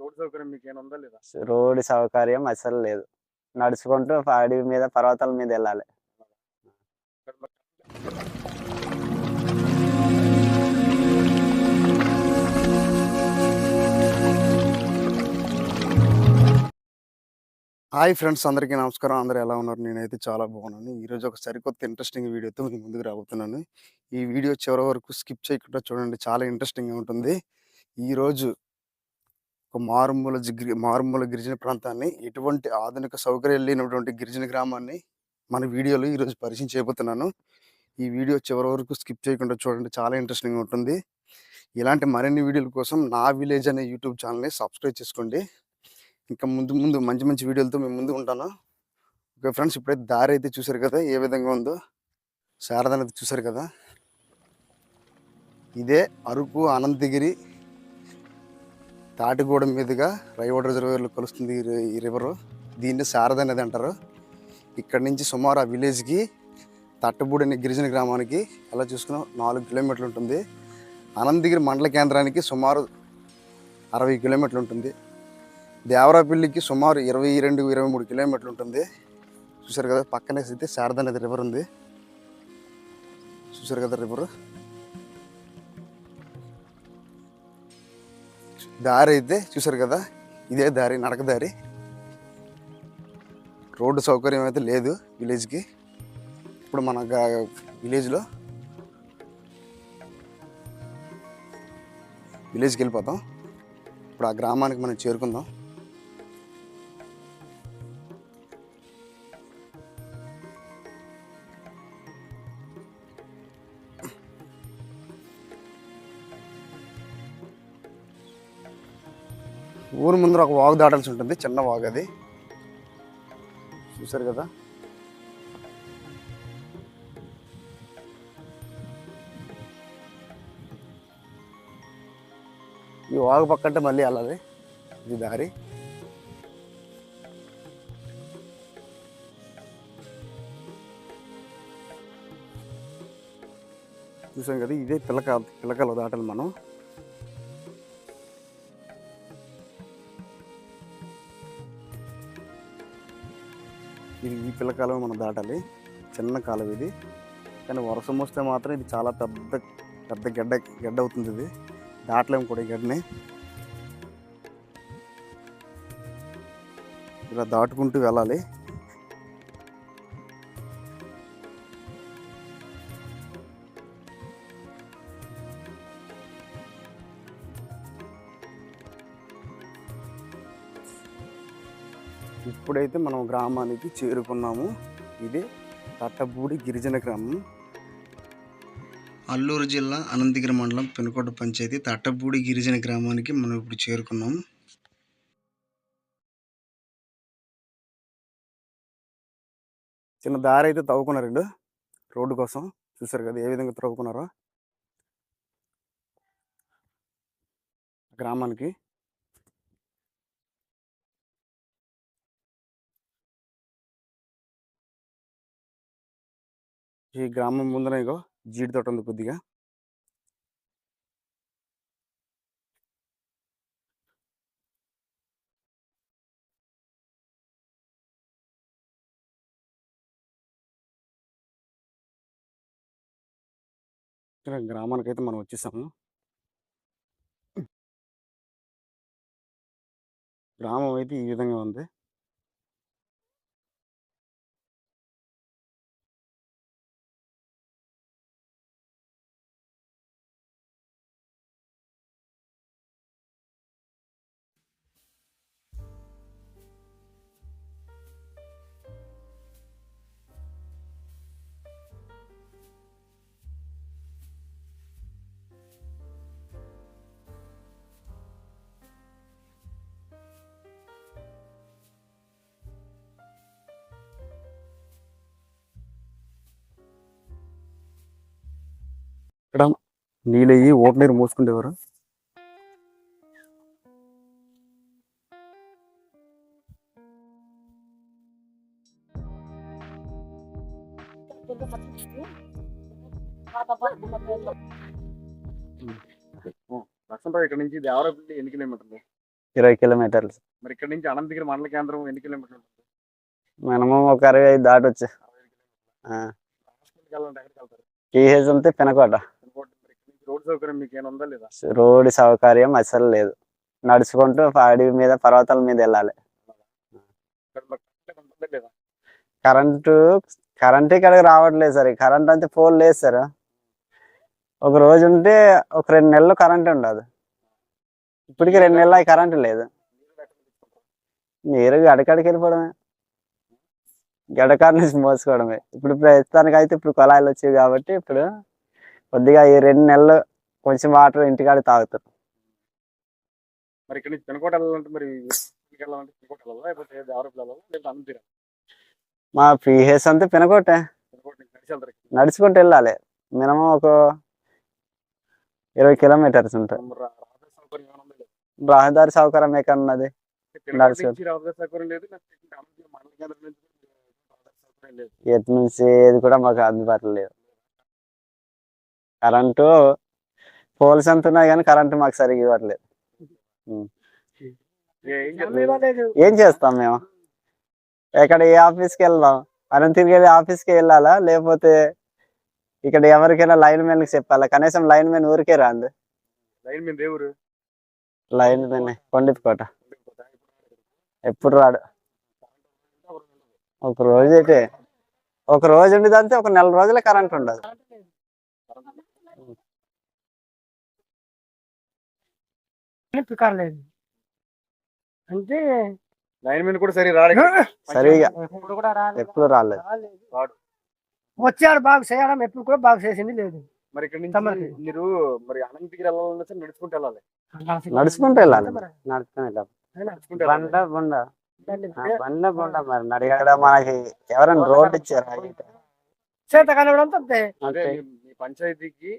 Road సౌకర్యం మీకు ఏమైనా ఉందా లేదా? రోడ్డు సౌకర్యం అసలు లేదు. నడుచుకుంటూ అడవి మీద పర్వతాల మీద వెళ్ళాలి. హాయ్ ఫ్రెండ్స్ అందరికీ నమస్కారం. అందరూ ఎలా ఉన్నారు? నేనైతే చాలా బాగున్నాను. ఈరోజు ఒక సరికొత్త ఇంట్రెస్టింగ్ వీడియోతో మీకు ముందుకు రాబోతున్నాను. ఈ వీడియో చివరి వరకు స్కిప్ చేయకుండా చూడండి. చాలా ఇంట్రెస్టింగ్గా ఉంటుంది. ఈరోజు ఒక మారుమూల జిగ్రి మారుమూల గిరిజన ప్రాంతాన్ని ఎటువంటి ఆధునిక సౌకర్యాలు లేనటువంటి గిరిజన గ్రామాన్ని మన వీడియోలో ఈరోజు పరిచయం చేయబోతున్నాను. ఈ వీడియో చివరి వరకు స్కిప్ చేయకుండా చూడండి చాలా ఇంట్రెస్టింగ్ ఉంటుంది. ఇలాంటి మరిన్ని వీడియోల కోసం నా విలేజ్ అనే యూట్యూబ్ ఛానల్ని సబ్స్క్రైబ్ చేసుకోండి. ఇంకా ముందు ముందు మంచి మంచి వీడియోలతో మేము ముందు ఉంటాను. ఓకే ఫ్రెండ్స్ ఇప్పుడైతే దారి అయితే చూసారు కదా ఏ విధంగా ఉందో? శారద నది చూసారు కదా? ఇదే అరకు అనంతగిరి తాటిగూడెం మీదుగా రైవాడ రిజర్వేర్లో కలుస్తుంది ఈ రివరు దీన్ని శారద అనేది అంటారు. ఇక్కడ నుంచి సుమారు ఆ విలేజ్కి తట్టబూడి అనే గిరిజన గ్రామానికి అలా చూసుకున్న నాలుగు కిలోమీటర్లు ఉంటుంది. అనంతగిరి మండల కేంద్రానికి సుమారు అరవై కిలోమీటర్లు ఉంటుంది. దేవరాపల్లికి సుమారు ఇరవై రెండు ఇరవై మూడు కిలోమీటర్లు ఉంటుంది. చూసారు కదా పక్కనే అయితే శారదా నది రివర్ ఉంది. చూసారు కదా రివర్ దారి అయితే చూసారు కదా ఇదే దారి నడక దారి. రోడ్డు సౌకర్యం అయితే లేదు విలేజ్కి. ఇప్పుడు మన విలేజ్లో విలేజ్కి వెళ్ళిపోతాం. ఇప్పుడు ఆ గ్రామానికి మనం చేరుకుందాం. ఊరు ముందర ఒక వాగు దాటాల్సి ఉంటుంది. చిన్న వాగు అది. చూసారు కదా? ఈ వాగు పక్కంటే మళ్ళీ వెళ్ళాలి. ఇది దారి. చూసాం కదా ఇదే పిల్లక పిల్లకలు దాటాలి మనం. ఈ పిల్ల కాలువ మనం దాటాలి. చిన్న కాలువ ఇది. కానీ వర్షం వస్తే మాత్రం ఇది చాలా పెద్ద పెద్ద గడ్డ గడ్డ అవుతుంది ఇది. దాటలేము కూడా ఈ గడ్డని. ఇలా దాటుకుంటూ వెళ్ళాలి. ఇప్పుడైతే మనం గ్రామానికి చేరుకున్నాము. ఇది తట్టబూడి గిరిజన గ్రామం. అల్లూరు జిల్లా అనంతగిరి మండలం పెనుకోట పంచాయతీ తట్టబూడి గిరిజన గ్రామానికి మనం ఇప్పుడు చేరుకున్నాం. చిన్న దారి అయితే తవ్వుకున్నారండి. రోడ్డు కోసం చూసారు కదా ఏ విధంగా తవ్వుకున్నారో. గ్రామానికి ఈ గ్రామం ముందర ఇగో జీడి తోట ఉంది కొద్దిగా. ఇక్కడ గ్రామానికి అయితే మనం వచ్చేసాము. గ్రామం అయితే ఈ విధంగా ఉంది. ఇక్కడ నీళ్ళయ్యి ఓట నీరు మోసుకుండేవారు? లక్ష్మణరావు ఇక్కడ నుంచి దేవరపల్లి ఎన్ని కిలోమీటర్లు? ఇరవై కిలోమీటర్లు. మరి ఇక్కడ నుంచి అనంతగిరి మండల కేంద్రం ఎన్ని కిలోమీటర్లు మినిమం ఒక అరవై ఐదు దాటొచ్చు. టీహెచ్ అంతే పెనకోట అనుకోండి మరి ఇక్కడ నుంచి రోడ్ సౌకర్యం మీకు ఏమైనా ఉందా లేదా? రోడ్డు సౌకర్యం అసలు లేదు. నడుచుకుంటూ అడవి మీద పర్వతాల మీద వెళ్ళాలి. కరెంట్ కరెంటు ఇక్కడికి రావట్లేదు సార్. కరెంట్ అంతే పోల్ లేదు సార్. ఒక రోజు ఉంటే ఒక రెండు నెలలు కరెంట్ ఉండదు. ఇప్పటికి రెండు నెలలు కరెంట్ లేదు. నీరు గడకాడికి వెళ్ళిపోవడమే. గడకాడ నుంచి మోసుకోవడమే. ఇప్పుడు ప్రస్తుతానికి అయితే ఇప్పుడు కుళాయిలు వచ్చాయి కాబట్టి ఇప్పుడు కొద్దిగా ఈ రెండు నెలలు కొంచెం వాటర్ ఇంటికాడ తాగుతారు. మరి ఇక్కడ నుంచి పెనకోట వెళ్ళాలంటే మరి వెళ్ళాలంటే పెనకోట వెళ్ళాలా? లేకపోతే దేవరపు వెళ్ళాలా? లేకపోతే అనంతగిరి మా పీహెచ్ అంతా పెనకోట. నడుచుకుంటూ వెళ్ళాలి. మినిమం ఒక ఇరవై కిలోమీటర్స్ రా- రహదారి సౌకర్యం ఎక్కడున్నది ఎటు నుంచి ఏది కూడా మాకు అందుబాటులో లేదు. కరెంటు పోల్స్ అంత ఉన్నాయి కానీ కరెంటు మాకు సరిగ్గా ఇవ్వట్లేదు. ఏ- చేస్తాం మేము? ఎక్కడ ఏ ఆఫీస్కి వెళ్దాం? మనం తిరిగి వెళ్ళి ఆఫీస్కి వెళ్ళాలా? లేకపోతే ఇక్కడ ఎవరికైనా లైన్ మెన్కి చెప్పాలా? కనీసం లైన్ మెన్ ఊరికే రాండి లైన్ మీద దేవురు లైన్ మెన్ కొండిపోట ఎప్పుడు రాడు? ఒక రోజు అయితే ఒక రోజు ఉండేదంతే ఒక నెల రోజులే కరెంట్ ఉండదు. పికారలేదు అంటే లైన్ మీద కూడా సరే ఇక్కడ. సరిగా ఇప్పుడు కూడా రాలేదు. ఎప్పుడు రాలేదు రాలేదు. రాడు. వచ్చాడు బాగు చేయడం ఎప్పుడు కూడా బాగు చేసింది లేదు మరి ఇక్కడ నుంచి. మీరు మరి అనంతగిరి వెళ్ళాలన్నా సరే నడుచుకుంటూ వెళ్ళాలి నడుచుకుంటూ వెళ్ళాలి మరి. నడుచుకుంటూ వెళ్ళాలి నడుచుకుంటూ బండ బండ బండి. బండ బండ మరి ఇక్కడ మనకి ఎవరైనా రోడ్ ఇచ్చారా చేత కనబడంతో అంతే అదే మీ- మీ పంచాయతీకి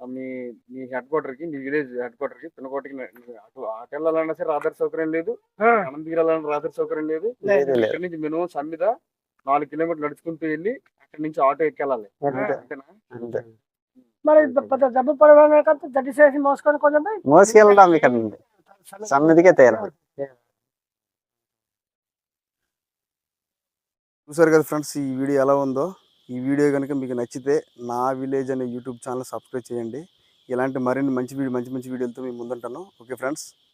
మీ మీ హెడ్ క్వార్టర్కి మీ విలేజ్ హెడ్ క్వార్టర్కి పినకోటకి న- అటు అటు వెళ్ళాలన్నా సరే రహదారి సౌకర్యం లేదు. అనంతగిరి వెళ్ళాలన్నా రహదారి సౌకర్యం లేదు. ఇక్కడ నుంచి మినిమం సమ్మిద నాలుగు కిలోమీటర్లు నడుచుకుంటూ వెళ్ళి అక్కడ నుంచి ఆటో ఎక్కెళ్ళాలి అంతే. అంతేనా? అంతే. మరి పెద్ద జబ్బు పడడానికి జడ్డి చేసి మోసుకొని కొంచెం మోసుకెళ్దాం ఇక్కడ నుండి. సన్నిధికే తేరాలి చూసారు కదా ఫ్రెండ్స్ ఈ వీడియో ఎలా ఉందో? ఈ వీడియో కనుక మీకు నచ్చితే నా విలేజ్ అనే యూట్యూబ్ ఛానల్ సబ్స్క్రైబ్ చేయండి. ఇలాంటి మరిన్ని మంచి వీడియో మంచి మంచి వీడియోలతో మీ ముందుంటాను. Okay friends.